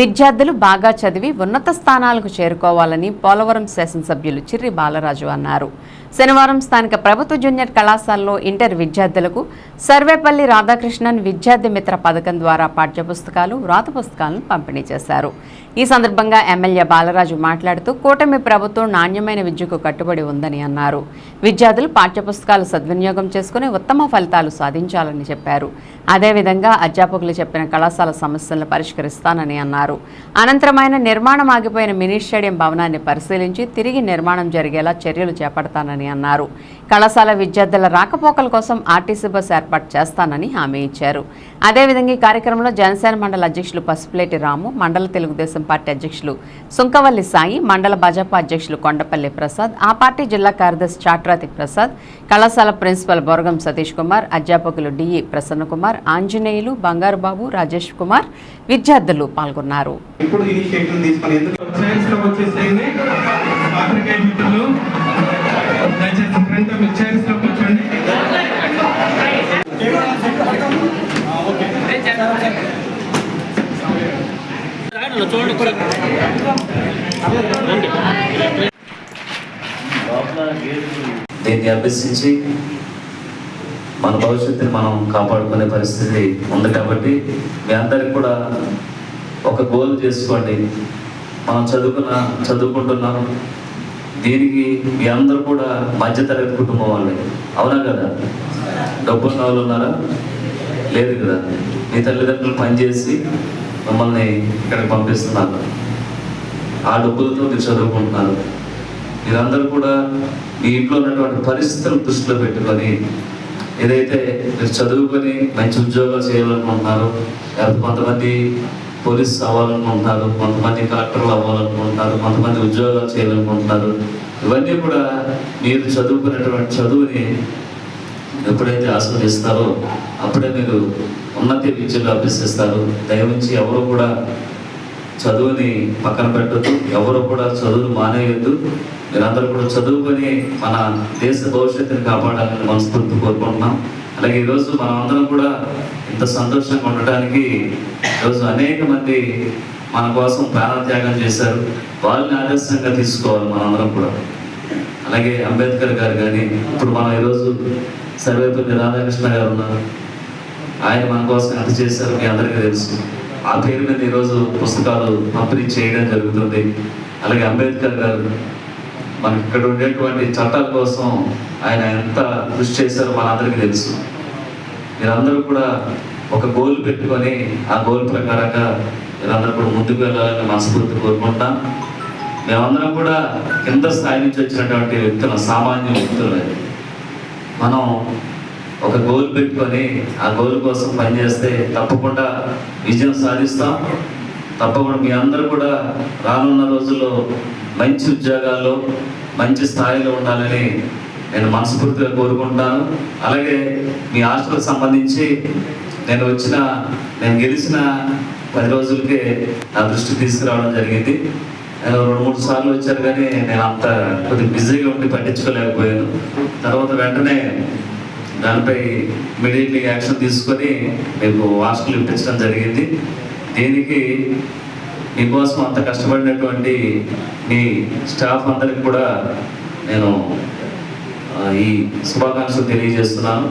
విద్యార్థులు బాగా చదివి ఉన్నత స్థానాలకు చేరుకోవాలని పోలవరం శాసనసభ్యులు చిర్రి బాలరాజు అన్నారు. శనివారం స్థానిక ప్రభుత్వ జూనియర్ కళాశాలలో ఇంటర్ విద్యార్థులకు సర్వేపల్లి రాధాకృష్ణన్ విద్యార్థి మిత్ర పథకం ద్వారా పాఠ్యపుస్తకాలు వ్రాత పుస్తకాలను పంపిణీ చేశారు. ఈ సందర్భంగా ఎమ్మెల్యే బాలరాజు మాట్లాడుతూ కూటమి ప్రభుత్వం నాణ్యమైన విద్యకు కట్టుబడి ఉందని అన్నారు. విద్యార్థులు పాఠ్యపుస్తకాలు సద్వినియోగం చేసుకుని ఉత్తమ ఫలితాలు సాధించాలని చెప్పారు. అదేవిధంగా అధ్యాపకులు చెప్పిన కళాశాల సమస్యలను పరిష్కరిస్తానని అన్నారు. అనంతరం ఆయన నిర్మాణం ఆగిపోయిన మినీ స్టేడియం భవనాన్ని పరిశీలించి తిరిగి నిర్మాణం జరిగేలా చర్యలు చేపడతానని అన్నారు. కళాశాల విద్యార్థుల రాకపోకల కోసం ఆర్టీసీ బస్ ఏర్పాటు చేస్తానని హామీ ఇచ్చారు. అదేవిధంగా ఈ కార్యక్రమంలో జనసేన మండల అధ్యక్షులు పసుపులేటి రాము మండల తెలుగుదేశం పార్టీ అధ్యక్షులు సుంకవల్లి సాయి మండల భాజపా అధ్యక్షులు కొండపల్లి ప్రసాద్ ఆ పార్టీ జిల్లా కార్యదర్శి చాట్రాతి ప్రసాద్ కళాశాల ప్రిన్సిపల్ బొరగం సతీష్ కుమార్ అధ్యాపకులు డిఈ ప్రసన్నకుమార్ కుమార్ ఆంజనేయులు బంగారు బాబు రాజేష్ కుమార్ విద్యార్థులు పాల్గొన్నారు. ఇప్పుడు దీన్ని అభ్యసించి మన భవిష్యత్తుని మనం కాపాడుకునే పరిస్థితి ఉంది కాబట్టి మీ అందరికి కూడా ఒక గోల్ చేసుకోండి. మనం చదువుకున్న చదువుకుంటున్నాం. దీనికి మీ అందరూ కూడా మధ్యతరగతి కుటుంబం వాళ్ళే అవునా కదా? డబ్బున్న వాళ్ళు ఉన్నారా? లేదు కదా. మీ తల్లిదండ్రులు పనిచేసి మిమ్మల్ని ఇక్కడికి పంపిస్తున్నారు. ఆ డబ్బులతో మీరు చదువుకుంటున్నారు. మీరందరూ కూడా మీ ఇంట్లో ఉన్నటువంటి పరిస్థితులు దృష్టిలో పెట్టుకొని ఏదైతే మీరు చదువుకొని మంచి ఉద్యోగాలు చేయాలనుకుంటున్నారు లేకపోతే కొంతమంది పోలీస్ అవ్వాలనుకుంటున్నారు కొంతమంది కలెక్టర్లు అవ్వాలనుకుంటున్నారు కొంతమంది ఉద్యోగాలు చేయాలనుకుంటున్నారు. ఇవన్నీ కూడా మీరు చదువుకున్నటువంటి చదువుని ఎప్పుడైతే ఆస్వాదిస్తారో అప్పుడే మీరు ఉన్నత విద్యలు అభ్యసిస్తారు. దయవుంచి ఎవరు కూడా చదువుని పక్కన పెట్టద్దు. ఎవరు కూడా చదువును మానేయద్దు. మీరందరూ కూడా చదువుకొని మన దేశ భవిష్యత్తుని కాపాడాలని మనస్ఫూర్తి కోరుకుంటున్నాం. అలాగే ఈరోజు మనం అందరం కూడా ఇంత సంతోషంగా ఉండటానికి ఈరోజు అనేక మంది మన కోసం ప్రాణత్యాగం చేశారు. వాళ్ళని ఆదర్శంగా తీసుకోవాలి మనందరం కూడా. అలాగే అంబేద్కర్ గారు కానీ ఇప్పుడు మనం ఈరోజు సర్వేపల్లి రాధాకృష్ణ గారు ఉన్నారు. ఆయన మన కోసం ఎంత చేశారు మీ అందరికీ తెలుసు. ఆ పేరు మీద ఈరోజు పుస్తకాలు పంపిణీ చేయడం జరుగుతుంది. అలాగే అంబేద్కర్ గారు మనకి ఇక్కడ ఉండేటువంటి చట్టాల కోసం ఆయన ఎంత కృషి చేశారో మనందరికీ తెలుసు. మీరందరూ కూడా ఒక గోల్ పెట్టుకొని ఆ గోల్ ప్రకారంగా మీరందరూ కూడా ముందుకు వెళ్ళాలని మనస్ఫూర్తి కోరుకుంటాం. మేమందరం కూడా కింద స్థాయి నుంచి వచ్చినటువంటి వ్యక్తులు సామాన్య వ్యక్తులు మనం ఒక గోల్ పెట్టుకొని ఆ గోల్ కోసం పనిచేస్తే తప్పకుండా విజయం సాధిస్తాం. తప్పకుండా మీ అందరూ కూడా రానున్న రోజుల్లో మంచి ఉద్యోగాల్లో మంచి స్థాయిలో ఉండాలని నేను మనస్ఫూర్తిగా కోరుకుంటాను అలాగే మీ హాస్టల్కి సంబంధించి నేను వచ్చిన నేను గెలిచిన పది రోజులకే నా దృష్టి తీసుకురావడం జరిగింది. నేను రెండు మూడు సార్లు వచ్చారు కానీ నేను అంత కొద్దిగా బిజీగా ఉండి పట్టించుకోలేకపోయాను. తర్వాత వెంటనే దానిపై ఇమీడియట్లీ యాక్షన్ తీసుకొని మీకు హాస్టల్ ఇప్పించడం జరిగింది. దీనికి మీకోసం అంత కష్టపడినటువంటి మీ స్టాఫ్ అందరికి కూడా నేను ఈ శుభాకాంక్షలు తెలియజేస్తున్నాను.